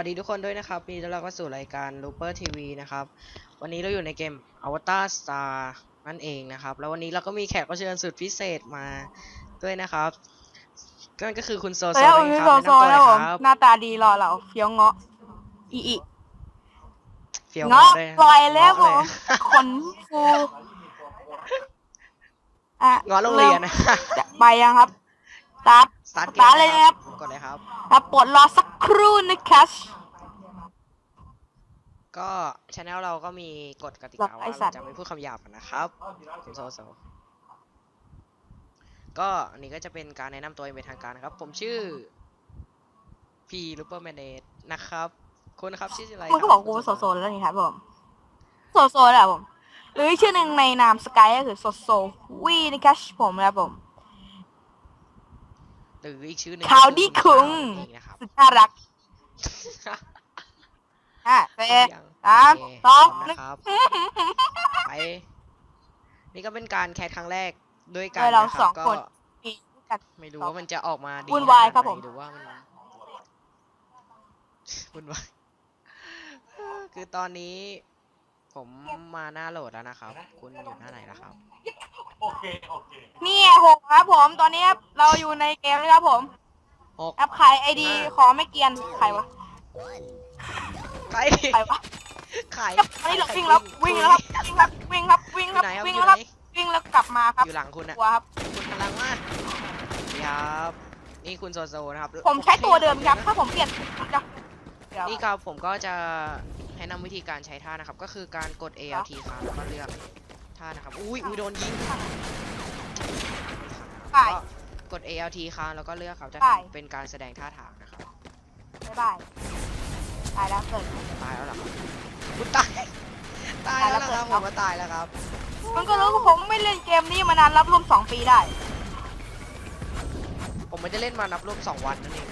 วัสดีทุกคนด้วยนะครับมีต้อนรับเข้าสู่รายการ Looper TV นะครับ วันนี้เราอยู่ในเกม Avatar Star นั่นเองนะครับ แล้ววันนี้เราก็มีแขกรับเชิญสุดพิเศษมาด้วยนะครับนั่นก็คือคุณโซสวัสโซดีครับผมเองชื่คอรับโซแนะโซนำตัวหนะน่อยครับผมหน้าตาดีหล่อเหลาเฟี้ยวเงาะอีอีเฟียวเงาะเลยปล่อยแล้วผเงาะมขนฟูอะเงาะโรงเรียนนะจะไปยังครับสตาร์ทสตาร์ทเกสตาร์ทเลยนะครับ กดเลยครับครับปลดรอสักครู่นะครับ ก็ช anel เราก็มีกฎกติหลักาบไอ้ว่าสัเราตว์จะไม่พูดคำหยาบกันนะครับคุณโซโซก็อันนี้ก็จะเป็นการแนะนำตัวอย่างเป็นทางการนะครับ ผมชื่อพีลูเปอร์แมนเนตนะครับคุณนะครับชื่ออะไรมึงก็ครับบอกกูว่าโซโซแล้วนี่ครับผมโซโซแหละผม หรือชื่อหนึ่งในนามสกายก็คือโซโซวีนะครับผมนะครับผม หรืออีกชื่อหนึ่งข่าวดีก็คุงข่าวดีนะครับสุดน่ารักอะเซยังสามโเคสองพร้มหนึ่ง นะครับไปนี่ก็เป็นการแคสครั้งแรกด้วยกันโดยเรานะคสรัอบงก็คนมีกัน ไม่รู้ว่ามันจะออกมาดีวุ่นวายครับขนดไหผม หรือว่ามันวุ่นวาย คือตอนนี้ ผมมาหน้าโหลดแล้วนะครับ คุณอยู่หน้าไหนแล้วครับ นี่หกครับผม ตอนนี้ครับเราอยู่ในเกมนะครับผมหกแอปขายไอดีห้าขอไม่เกรียนใครวะใครใครวะขายครับตอนนี้เราวิ่งแล้ววิ่งแล้วครับวิ่งครับวิ่งครับวิ่งอครับยู่ไหนครับวิ่งอยู่แล้วไหคนรับวิ่งแล้วกลับมาครับอยู่หลังคุณอะตัวครับคุณพลังมากนี่ครับนี่คุณโซโซนะครับ ผมใช้ตัวเดิมครับถ้าผมเปลี่ยนจะเดี๋ยวนี่ครับผมก็จะแนะนำวิธีการใช้ท่านะครับ ก็คือการกด ALT ค้างแล้วก็เลือก ท่านะครับ อุ้ยอุ้ยโดนยิงใช่ก็กด ALT ค้างแล้วก็เลือกครับจะใช่ทำเป็นการแสดงท่าทางนะครับ บ๊ายบาย ตายแล้วเกิด ตายแล้วเหรอครับคุณตาย ตายแล้วเหรอครับตายแล้วผมมาตายแล้วครับ มันก็รู้ว่าผมไม่เล่นเกมนี้มานานรับรวมสองปีได้ ผมไม่ได้เล่นมานับรวมสองวันนั่นเอง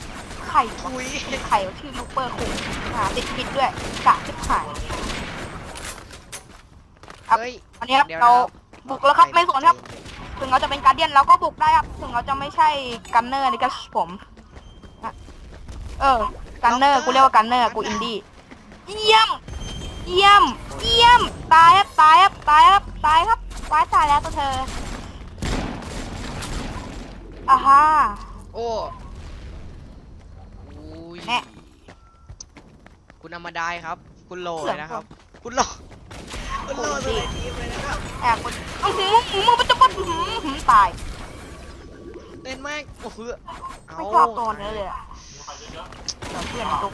ไข่คุย ไข่ชื่อลูเปอร์คุงหาติดผิดด้วยกะทิบหาย ครับเฮ้ยอันนี้ครับดี๋ยวเรานะบุกแล้วครับไม่สนครับ ถึงเราจะเป็นการเดียนเราก็บุกได้ครับ ถึงเราจะไม่ใช่กันเนอร์นี่ก็ผมนะเออ กันเนอร์กูเรียกว่ากันเนอร์กูอินดี้เยี่ยม เยี่ยม เยี่ยม ตายครับตายครับตายครับตายครับตายตายแล้วตัวเธออ่าฮะ โอ้อุ้ยแน่คุณอามาได้ครับ คุณโลเสืเลอกยนะครับ คุณโล คุณโลโอ้ยสุดในทีมเลยนะครับแอบกดอื้อหือหือมึงมันจะมาอื้อหือหือตาย เล่นมากโอ้โหเอาไม่ชอบตัวนี้เลยอะเดี๋ยวเพื่อนตุก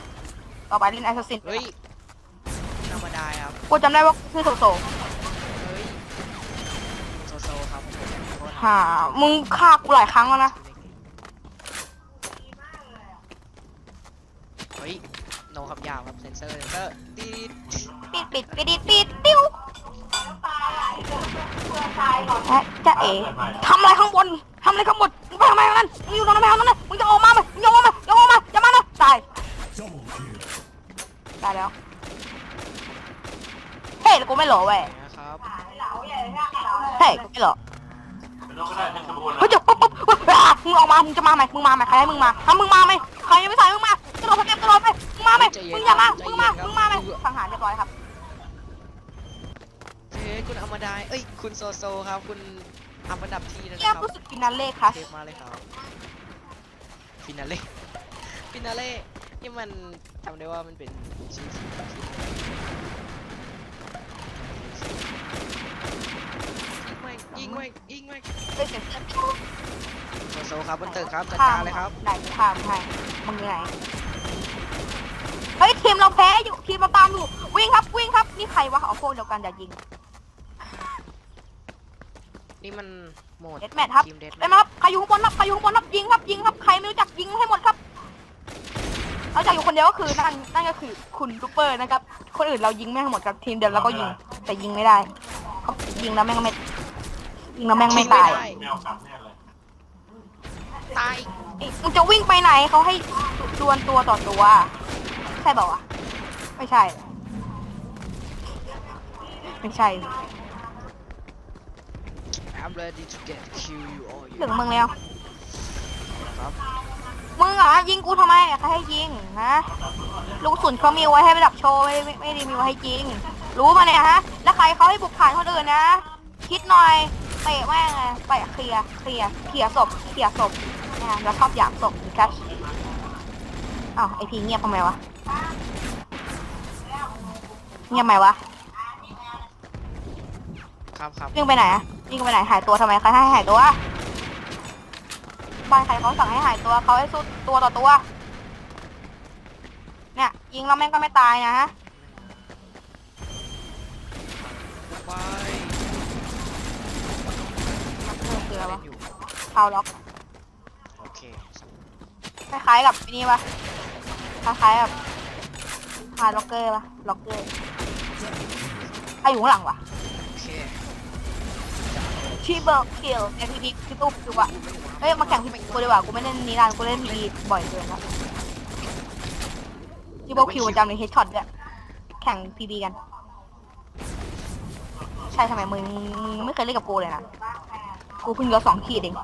ต่อไปเล่นแอสซัสซินเฮ้ยคุณอามาได้ครับ กูจำได้ว่าชื่อโซโซเฮ้ย โซโซครับผมขอโทษนะหามึงฆ่ากูหลายครั้งแล้วนะ เฮ้ย โนครับยาวครับเซนเซอร์เซนเซอร์ตีดปิดปิดปิดปิดปิดติ้วเอ๊ะจะเอ๋ทำอะไรข้างบนทำอะไรข้างบนมึงไปทำไมมันมึงอยู่ตรงนั้นไหมทำนั้นนะมึงจะออกมาไหมมึงจะออกมาไหมจะออกมาอย่ามานะตายตายแล้วเฮ้ยกูไม่หล่อเว้ยนะครับเฮ้ยกูไม่หล่อเฮ้ยจะปุ๊บปุ๊บปุ๊บอะมึงออกมามึงจะมาไหมมึงมาไหมใครให้มึงมาทำมึงมาไหมใครยังไม่ใส่มึงมากระโดดสเต็ปกระโดดไป มึงมาไหมมึงอย่ามามึงมามึงมาไหมสังหารเรียบร้อยครับเฮ้ยคุณอามาได้เอ้ยคุณโซโซครับ คุณอัพอันดับที่นะคเนี่ยรับรู้สึกฟินาเล่คลัสเทปมาเลยครับฟินาเล่ฟินาเล่นี่มันจำได้ว่ามันเป็นชื่อทีมยิงไม่ยิงไม่ยิงไม่ได้เสียงเตือนโซโซครับบนตึกครับจัดข้าการเลยครับ ไหนข้ามให้มึงอยู่ไหน เฮ้ยทีมเราแพ้อยู่ทีมเราตามอยู่วิ่งครับวิ่งครับนี่ใครวะเอาพวกเดียวกันอย่ายิงนี่มันโหมดเดดแมทครับทีมเดดไปมาครับใครอยู่ข้างบนครับใครอยู่ข้างบนครับยิงครับยิงครับใครไม่รู้จักยิงให้หมดครับเราจากอยู่คนเดียวก็คือนั่นนั่นก็คือคุณซูเปอร์นะครับ คนอื่นเรายิงไม่ทั้งหมดครับทีมเดียวเราก็ยิงแต่ยิงไม่ได้เขายิงแล้วแม่งไม่ยิงแล้วแม่งไม่ตายตายเอ๊ะมึงจะวิ่งไปไหนเขาให้ดวลตัวต่อตัว ใช่เปล่าวะไม่ใช่ ไม่ใช่ I'm ready to get kill you all ถึงมึงแล้ว ครับมึงเหรอยิงกูทำไมใครให้ยิงฮะลูกกระสุนเขามีไว้ให้ประดับโชว์ไม่ไม่ไม่ได้มีไว้ให้ยิง รู้มาเนี่ยฮะ แล้วใครเขาให้บุกผ่านคนอื่นนะ คิดหน่อยเตะแม่งเลยเตะเคลียร์เคลียร์เคลียร์ศพเคลียร์ศพเนี่ยเราชอบหยามศพนี่ครับ อ้าวไอพีเงียบทำไมวะ เงียบไหมวะครับครับวิ่งไปไหนอะวิ่งไปไหนหายตัวทำไมใครให้หายตัวบ้านใครเขาสั่งให้หายตัวเขาให้สู้ตัวต่อตัว เนี่ย ยิงแล้วแม่งก็ไม่ตายนะฮะไปคืออะไรเล่วะนอยู่เท้าล็อกโอเค คล้ายๆกับนี่ปะคล้ายๆกับฮาร์ดล็อกเกอร์ปะล็อกเกอร์ใครอยู่ข้างหลังวะโอเคชีเบอร์คิลเอพีพีพี่ตุ๊บดูวะเฮ้ยมาแข่งพี่กูดีกว่ากูไม่เล่นนี้นานกูเล่นพีบ่อยเกินแล้วชีเบอร์คิวประจำในเฮดช็อตด้วยแข่งพีบีกัน ใช่ทำไมมึงมึงไม่เคยเล่นกับกูเลยนะ กูเพิ่งเหลือสองขีดเอง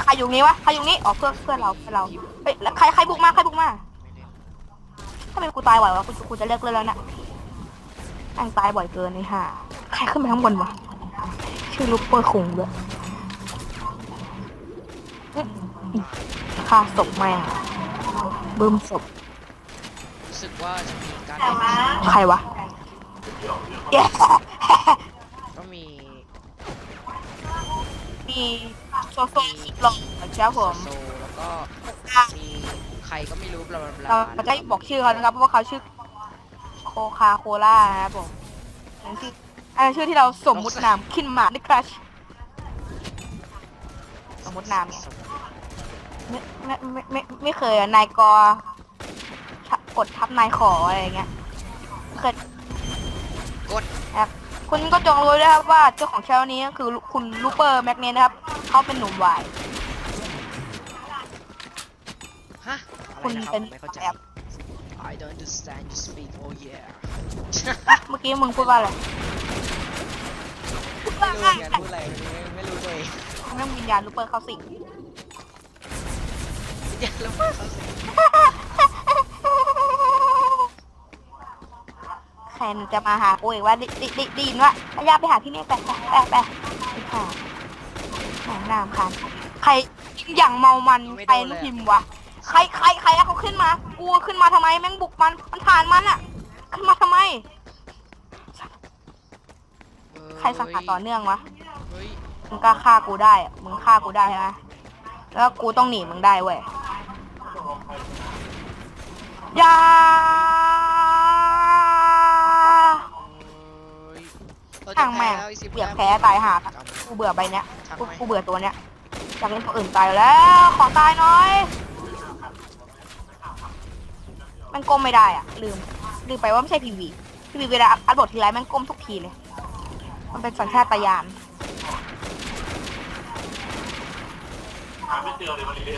ใครอยู่นี้วะ ใครอยู่นี้ อ๋อ เพื่อนเพื่อนเราเพื่อนเรา เฮ้ยแล้วใครใครบุกมา ใครบุกมาไม่เล่นทำไมกูตายบ่อยวะกูกูจะเลิกเล่นแล้วเนี่ยแม่งตายบ่อยเกินนี่ห่าใครขึ้นไปข้างบนวะ ชื่อลูกเปอร์คงด้วยอื้อฆ่าศพแม่งบึ้มศพ รู้สึกว่าจะมีการใครวะเย้ก็มี มี โซโซสุดหล่อครับผมโซแล้วก็มีใครก็ไม่รู้บลาบลาบลาเราเราจะบอกชื่อเขานะครับเพราะว่าเขาชื่อโคคาโคล่านะครับผมอันนั้นชื่ออันนั้นชื่อที่เราสมมุตินามคินมาดิครัชสมมุตินามเนี่ยไม่ไม่ไม่ไม่ไม่เคยอะนายกอกดทับนายขออะไรอย่างเงี้ยไม่เคยกดนะครับคุณก็จงรู้ด้วยครับว่าเจ้าของช่องนี้ก็คือคุณลูเปอร์แม็กเนนนะครับ เขาเป็นหนุ่มวาย ฮะอะไรคุณนะครับเป็นไม่เข้าใจ แอบ I don't understand you speak oh yeah เมื่อกี้มึงพูดว่าอะไรพูดไม่ว่ารู้ไงเหมือนกันพูดอะไรไม่ไม่รู้ตัวเองแม่งวิญญาณลูเปอร์เข้าสิง อย่าแล้วเขาสิใครมันจะมาหากูอีกว่าดิดิดิดินว่าพยาไปหาที่นี่ไปไปไปไปไป ค่ะแหนามคันใครอย่างเมามันใครลูกพิมพ์วะใครใครใครเอาเขาขึ้นมากูขึ้นมาทำไมแม่งบุกมันมันผ่านมันอะขึ้นมาทำไม ใครสังหารต่อเนื่องวะมึงกล้าฆ่ากูได้ มึงฆ่ากูได้ใช่ไหมแล้วกูต้องหนีมึงได้เว้ยย่าท่างแม่งเบื่อแพ้ตายหากูเบื่อใบเนี้ย ช่างกูแม่งกูเบื่อตัวเนี้ยอยากเล่นตัวอื่นตายแล้ว ขอตายหน่อย มันก้มไม่ได้อะ ลืม ลืมไปว่าไม่ใช่พีวีพีวีเวลาอัดบททีไรมันก้มทุกทีเลย มันเป็นสัญชาตญาณ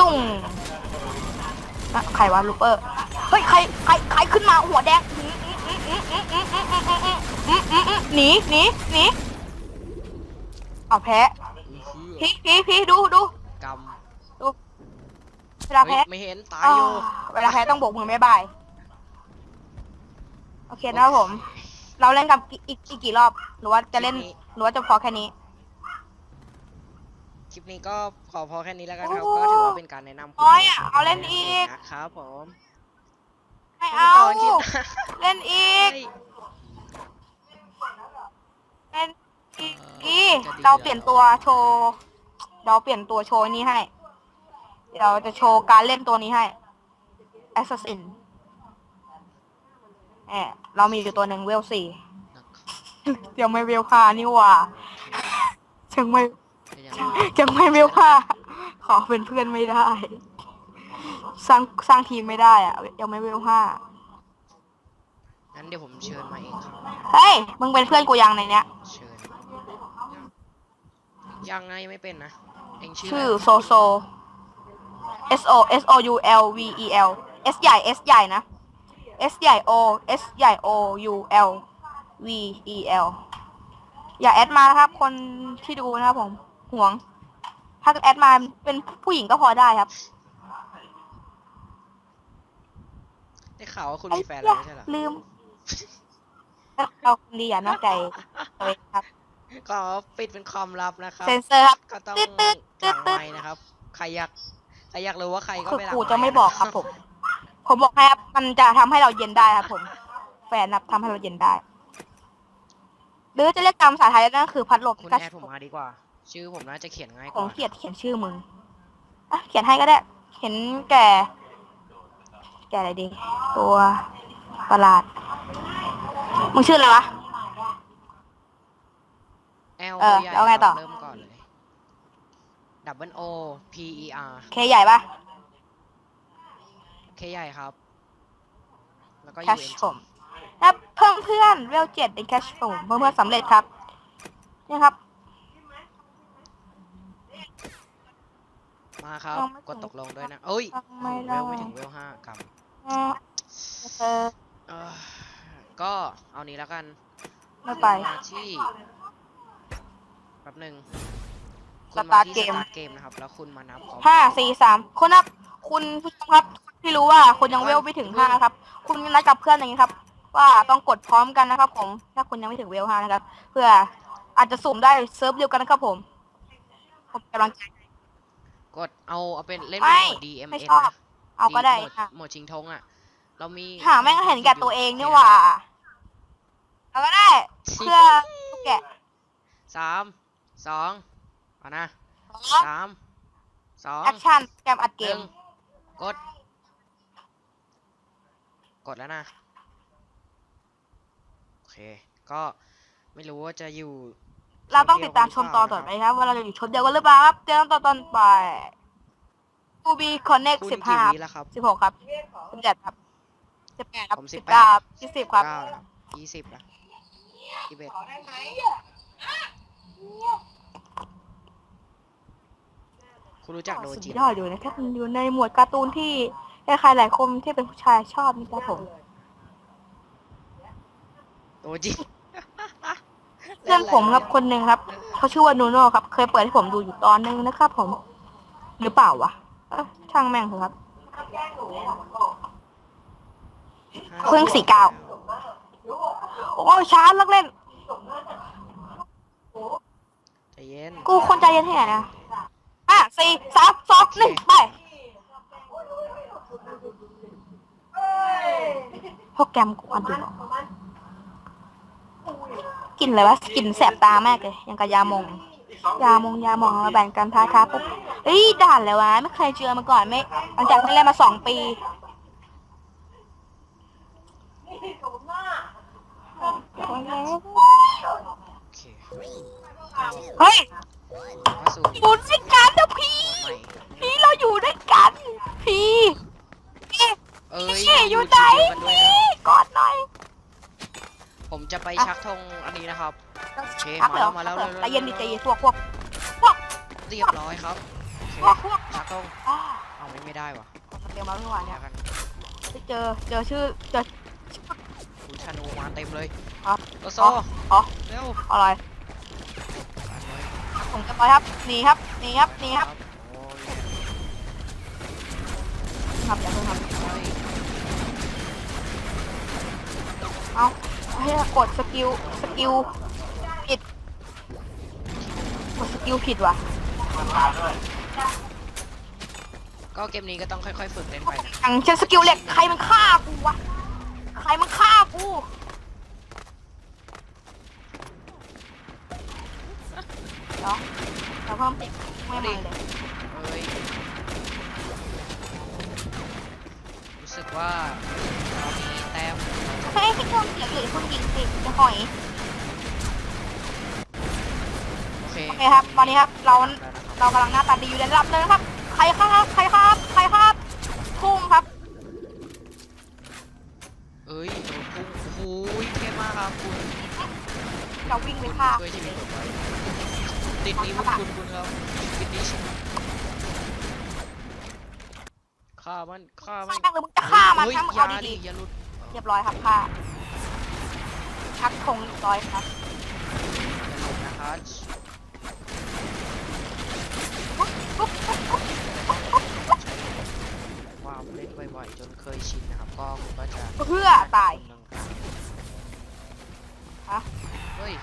ตุ้งนะใครวะลูเปอร์ เฮ้ย ใคร ใคร ใครขึ้นมาหัวแดงหนีหนีหนีเอาแพ้ อื้อหือพี่พี่พี่ดูดูกเวลาำแพ้เฮ้ยไม่เห็นตายอยู่อ่าเวลาแพ้ต้องโบกมือไม่บาย โอเคนะครับผม เราเล่นกับอีกอีกอีกกี่รอบ หรือว่าจะเล่น หรือว่าจะพอแค่นี้ คลิปนี้ก็ขอพอแค่นี้แล้วกันครับ โอ้ก็ถือว่าเป็นการแนะนำโอ้ยอะเอาเล่นอีก นะครับผมไม่เอา ต่คลิปเล่นอีก เฮ้ย เล่นอีกเอออีจะดีเราเปลี่ยนตัวโชว์ เราเปลี่ยนตัวโชว์นี้ให้เราจะโชว์การเล่นตัวนี้ให้ Assassin แอบเรามีอยู่ตัวหนึ่งเวลสี่ยังไม่เวลค่านี่หว่ายังไม่นะครับยังไม่เวลค่าขอเป็นเพื่อนไม่ได้ สร้างสร้างทีมไม่ได้อะยังไม่เวลค่างั้นเดี๋ยวผมเชิญมาเองครับ เฮ้ย มึงเป็นเพื่อนกูยังในเนี้ย เชิญ ยังไงไม่เป็นนะเองชื่อชื่ออะไรโซโซ S O S O U L V E L S ใหญ่ S ใหญ่นะ S ใหญ่ O S ใหญ่ O U L V E L อย่าแอดมานะครับ คนที่ดูนะครับผมห่วง ถ้าแอดมาเป็นผู้หญิงก็พอได้ครับได้ข่าวว่าคุณมีแฟนแล้วไม่ใช่เหรอ ลืม เราคนดีอย่านอกใจตัวเองครับ ก็ปิดเป็นความลับนะครับเซนเซอร์ครับก็ต้องตึ๊ดตึ๊ดตึ๊หลัดงไม้นะครับ ใครอยากใครอยากรู้ว่าใครก็คือไปหลังครูค์จะไม่บอกครับผม ผมบอกให้ครับมันจะทำให้เราเย็นได้ครับผม แฟนครับทำให้เราเย็นได้ หรือจะเรียกตามภาษาไทยนั่นคือพัดลมคุณก็แอดผมมาดีกว่า ชื่อผมน่าจะเขียนง่ายกผมว่าเกลียดเขียนชื่อมึงอะเขียนให้ก็ได้ เห็นแก่ แก่อะไรดี ตัวประหลาดมึงชื่ออะไรวะ แอลเออใหญ่แล้วไงต่อเริ่มก่อนเลย double O P E R เคใหญ่ปะ K ใหญ่ครับ แล้วก็ U แค N ช T ผมแล้วเพิ่มเพื่อนเวลเจ็ดในแคชผมเพิ่มเพื่อนสำเร็จครับนี่ครับ มาครับยังไม่กดถึงตกลงด้วยนะเอ้ยไม่เวได้ ลไม่ถึงเวลห้ากับอ่าเออเอ่อก็เอานี้แล้วกัน ไม่ไปคุณมาที่แป๊ บหนึ่งคุณสตามาร์ทที่เกมสตาร์ทเกมนะครับ แล้วคุณมานับพร้อมห้าสี่สามคนนับคุณผู้ชมครับที่รู้ว่าคุณยังเวลไม่ถึงห้าครับ คุณนัดกับเพื่อนอย่างนี้ครับ ว่าต้องกดพร้อมกันนะครับ ผมถ้าคุณยังไม่ถึงเวลห้านะครับ เพื่ออาจจะสุ่มได้เซิร์ฟเดียวกันนะครับผมผมกำลังใจ กดเอาเอาเป็นเล่นไม่เป็นโหมด DMN ไม่ชอบ นะ เอาก็ได้โหมค่ะโหมดชิงธงอะ เรามีหาแม่งเห็นแก่ตัวเองนี่หว่าเอาก็ได้เพื่อลูกแกะสาม สองเอานะสองสามสองแอคชั่นแกมอัดเกหนึ่มงกด กดแล้วนะ โอเค ก็ไม่รู้ว่าจะอยู่ เราต้องติดตามชมตอนต่อไปครับ ว่าเราจะอยู่ชมเดียวกันหรือเปล่าครับเจอกันตอนต่อไป To be connect คุณสิบกี่ห้าวิแล้วครับสิบหกครับสิบเจ็ดครับสิบแปดครับผมสิบ18เก้ายี่สิบครับเก้ายี่สิบละยี่สิบเอ็ด คุณรู้จักโดสุดจิยอดอยู่นะครับอยู่ในหมวดการ์ตูนที่ใครๆหลายคนที่เป็นผู้ชายชอบนี่ครับผมโดจิ เพื่อนผมครับคนหนึ่งครับเขาชื่อว่านูโน่ครับ เคยเปิดให้ผมดูอยู่ตอนนึงนะครับผม หรือเปล่าวะเอ้อช่างแม่งเถอะครับ เครื่องสี่เก้า โอ้ยช้าเลิกเล่น ใจเย็น กูคนใจเย็นที่ไหนนะห้า สี่สามสองหนึ่งไปโปรแกรมกูอันดูกลินอะไรวะกลินแสบตามากเลยยังกับยามงยามงยามองมาแบ่งกันทาทาปุ๊บเฮ้ยด่านเลยวะไม่เคยเจอมาก่อนไม่หลังจากที่เล่นมาสองปีโอเคเฮ้ย เข้าสู่หมุนสิกันเดี๋ยวพี่โหมดใหม่พี่เราอยู่ด้วยกัน พี่พี่เอ้ยพี่อยู่ไหนทีมเดียวกันด้วยพี่นะกอดหน่อยผมจะไปชักธงอันนี้นะครับเคพักเลยเหรอมาแล้วพักมาแล้ว ใจเย็นดิใจเย็นพวกพวกพวกเรียบร้อยครับโอเคพวกพวกชักธงอ่าเอาไม่ไม่ได้วะเดี๋ยวมาเมื่อวานเนี่เดี๋ยยวกันไปเจอเจอชื่อเจอ คุณชานูมาเต็มเลยอ๋อโลโซอ๋ออ๋อ เร็วอะไรไปเลย ผมจะไปครับหนีครับหนีครับหนีครับโอ้ยครับอย่าเพิ่งครับเฮ้ยเอาให้กดสกิลสกิลผิดกดสกิลผิดว่ะก็เกมนี้ก็ต้องค่อยๆฝึกเล่นไปนะอย่างเช่นสกิลเหล็กใครมันฆ่ากูวะใครมันฆ่ากู เดี๋ยวเดี๋ยวเพิ่มติดไม่มาเลยเอ้ยรู้สึกว่าเรามีแต้มเฮ้ยพี่ชมเสียงหรือคุณยิงสิจะหอยโอเคโอเคครับตอนนี้ครับเราแล้วนะครับเรากำลังหน้าตาดีอยู่ในระดับเลยนะครับ ใครครับใครครับใครครับพุ่งครับ เอ้ยโดนพุ่งโอ้โหเท่มากครับคุณจะวิ่งไปฆ่าช่วยชีวิตผมไว้ ติดนี้พวกคุณคุณครับติดนี้ฆ่ามันฆ่ามันมึงจะฆ่ามันทั้งเอาดีๆอย่าลุดเรียบร้อยครับฆ่าชักคงร้อยครับนะครับความเล่นบ่อยๆจนเคยชินนะครับก็คุณก็จะเพื่อตายฮะเฮ้ย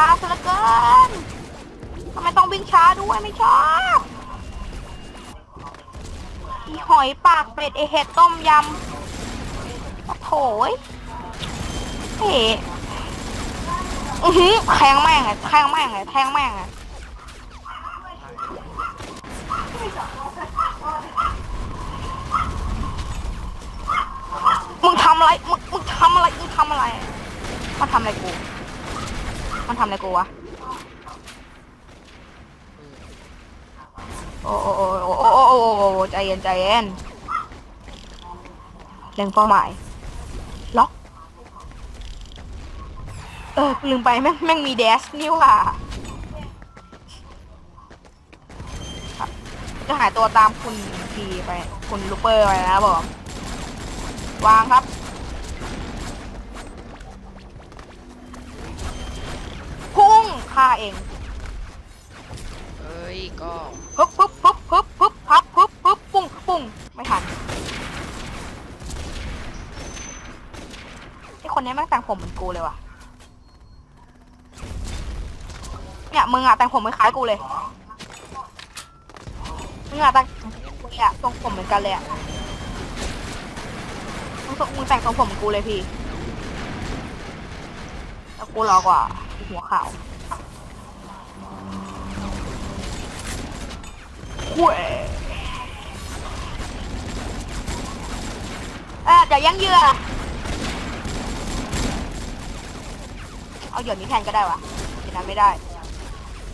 ช้าซะเหลือเกินทำไมต้องวิ่งช้าด้วยไม่ชอบอีหอยปากเป็ดไอเห็ดต้มยำโอ้โถยเฮ้อือหือแทงแม่งเลยแทงแม่งเลยแทงแม่งเลยมึงทำอะไร มึงมึงทำอะไร มึงทำอะไรมันทำอะไรกู มันทำอะไรกูวะ โอ้โอ้โอ้โอ้โอ้โอ้ใจเย็นใจเย็นเล็งเป้าหมาย ล็อก เออลืมไปแม่งแม่งมีเดสนี่ว่ะจะหายตัวตามคุณทีไป คุณลูเปอร์ไปนะบอก วางครับ ฆ่าเองเอ้ยก็ปึ๊บปึ๊บปึ๊บปึ๊บปึ๊บพับปึ๊บปึ๊บปุ้งปุ้งไม่ทันไอคนนี้แม่งแต่งผมเหมือนกูเลยว่ะเนี่ยมึงอะแต่งผมไม่คล้ายกูเลยมึงอะแต่งกูเลยอะทรงผมเหมือนกันเลยอะมึงทรงมึงแต่งทรงผมเหมือนกูเลยพี่แล้วกูรอกว่าหัวขาว เว้ยเออเดี๋ยวยังเหยื่อ เอาเหยื่อนี้แทนก็ได้วะเดี๋ยวนั้นไม่ได้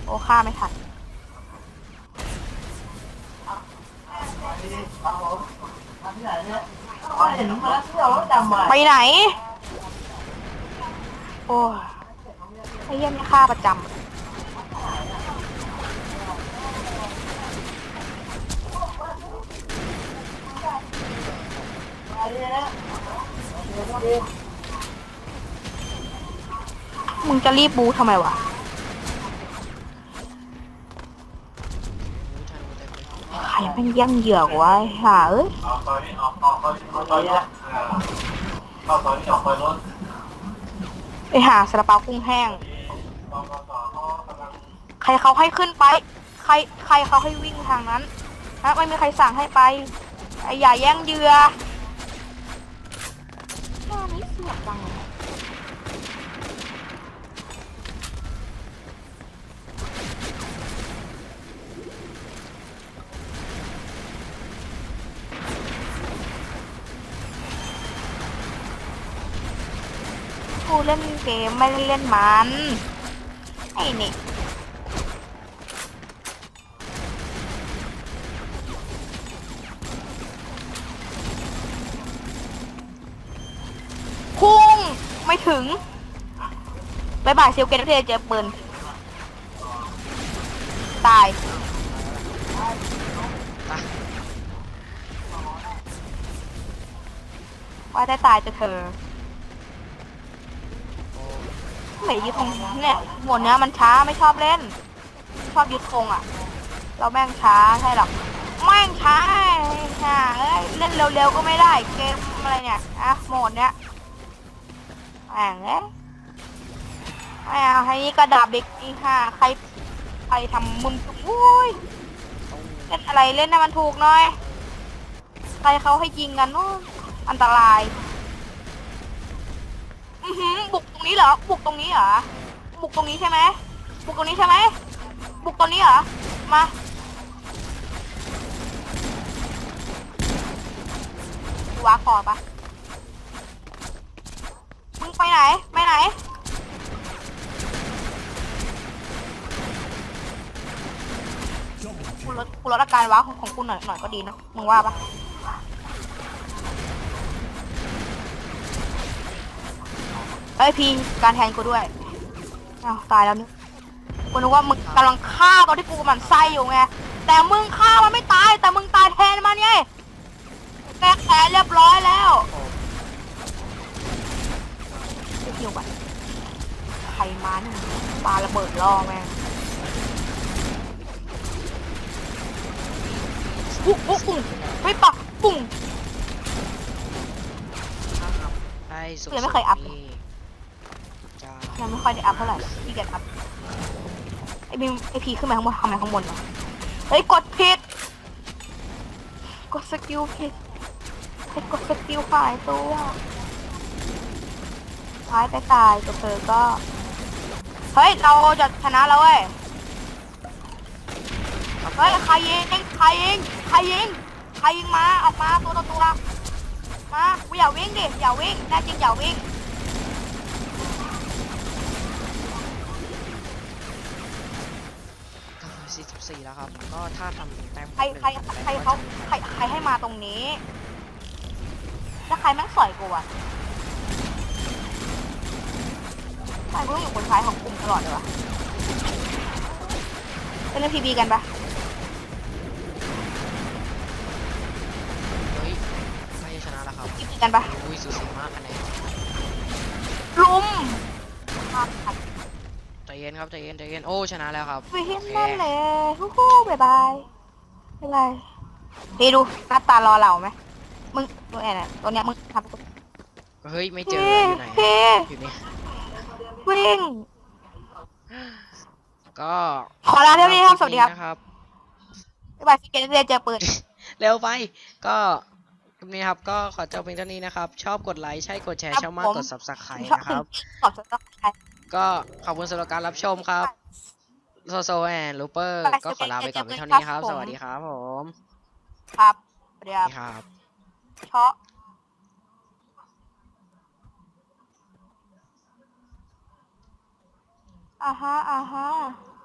โอ้ฆ่าไม่ทันไปไหน โอ้ยไอ้เหี้ยนี่ฆ่าประจำ มึงจะรีบบูทำไมวะ ใครเป็นยั่งเหยื่อกวะห่าเอ้ยออกซอยนี้ออกออกซอยออกซอยนี้เข้าซอยนี้ออกซอยโน้นไอหาซาลาเปากุ้งแห้ง ใครเขาให้ขึ้นไป ใครใครเขาให้วิ่งทางนั้นนะไม่มีใครสั่งให้ไปไอ้อย่าแย่งเหยื่อ หลับจังเลยกูเล่นเกมไม่ได้เล่นมัน ไอ้นี่ ไม่ถึงบายบายเซลเกตเทเจอปืนตายว่าได้ตายจะเธอไม่ยึดธงเนี่ยหมดเนี้ยมันช้าไม่ชอบเล่น ชอบยึดธงอะ เราแม่งช้าใช่หรอแม่งช้าฮ่าเอ้ยเล่นเร็วๆก็ไม่ได้เกมอะไรเนี่ยอะโหมดเนี้ย แม่งเอ้ยไม่เอาให้นี่กระดาบเด็กอีห่าใครใครทำมุนอุ้ยต้องเล่นอะไรเล่นให้มันถูกหน่อยใครเขาให้ยิงกันโอ้อันตราย อือหือบุกตรงนี้เหรอ บุกตรงนี้เหรอ บุกตรงนี้ใช่ไหมบุกตรงนี้ใช่ไหมบุกตรงนี้เหรอ มาวาคอปะ ไปไหน ไปไหน กูลดกูลดอาการว้าของของกูหน่อยหน่อยก็ดีนะ มึงว่าปะเอ้ยพีการแทนกูด้วยอ้าวตายแล้วนึกกูนึกว่ามึงกำลังฆ่าตอนที่กูกำลังไส้อยู่ไง แต่มึงฆ่ามันไม่ตาย แต่มึงตายแทนมาไงแก้แค้นเรียบร้อยแล้ว เดี๋ยวก่อนใครมานี่ปาระเบิดล่อแม่งปุ๊บปุ๊บปุ๊บไม่ปักปุ้งครับได้สุขยังไม่เคยอัพ นี่จะยังไม่ค่อยได้อัพเท่าไหร่พี่เกียจอัพไอบิมไอพีขึ้นมาข้างบนทำอะไรข้างบนวะเฮ้ยกดผิดกดสกิลผิดไอ้กดสกิลฝ่ายตัว ท้ายไปตายตัวเธอก็ เฮ้ย เราจะชนะแล้วเว้ย เฮ้ย ใครยิง ใครยิง ใครยิง ใครยิงมา ออกมาตัวต่อตัว มากูอย่าวิ่งดิ อย่าวิ่งแน่จริงอย่าวิ่งก็44แล้วครับ ก็ถ้าทำแต้มใครใครใครเขาใครใครให้มาตรงนี้ แล้วใครแม่งสอยกูอะ ใครกูต้องอยู่คนท้ายของกลุ่มตลอดเลยวะเป็นเล่นพีบีกันปะเฮ้ยใครจะชนะแล้วครับพีบีกันปะอุ้ยสูสีมากคะแนนลุมใจเย็นครับใจเย็นใจเย็นโอ้ชนะแล้วครับวิหินโอเคนั่นเลยฮู้ฮู้บายบายเป็นไรนี่ดูหน้าตารอเราไหมมึงตัวแอนอะตัวเนี้ยมึงทำตัวเฮ้ยไม่เจอพี่อยู่ไหนพี่อยู่นี่ วิ่ง ก็ขอลาเท่านี้ครับสวัสดีครับนะครับ บ๊ายบายสิเกนเรียเจอปืนเร็วไป ก็คลิปนี้ครับ ก็ขอจบเพียงเท่านี้นะครับ ชอบกดไลค์ ใช่กดแชร์ ครับชอบมากผม กด subscribe ชอบนะครับตอบสนองใครก็ขอบคุณสำหรับการรับชมครับ โซโซแอนลูเปอร์ไปก็ขอลาไปก่อนเจอเพียงกันเท่านี้ครับครับผมสวัสดีครับผมครับเดี๋ยวนี่ครับเพราะ Uh-huh, uh-huh.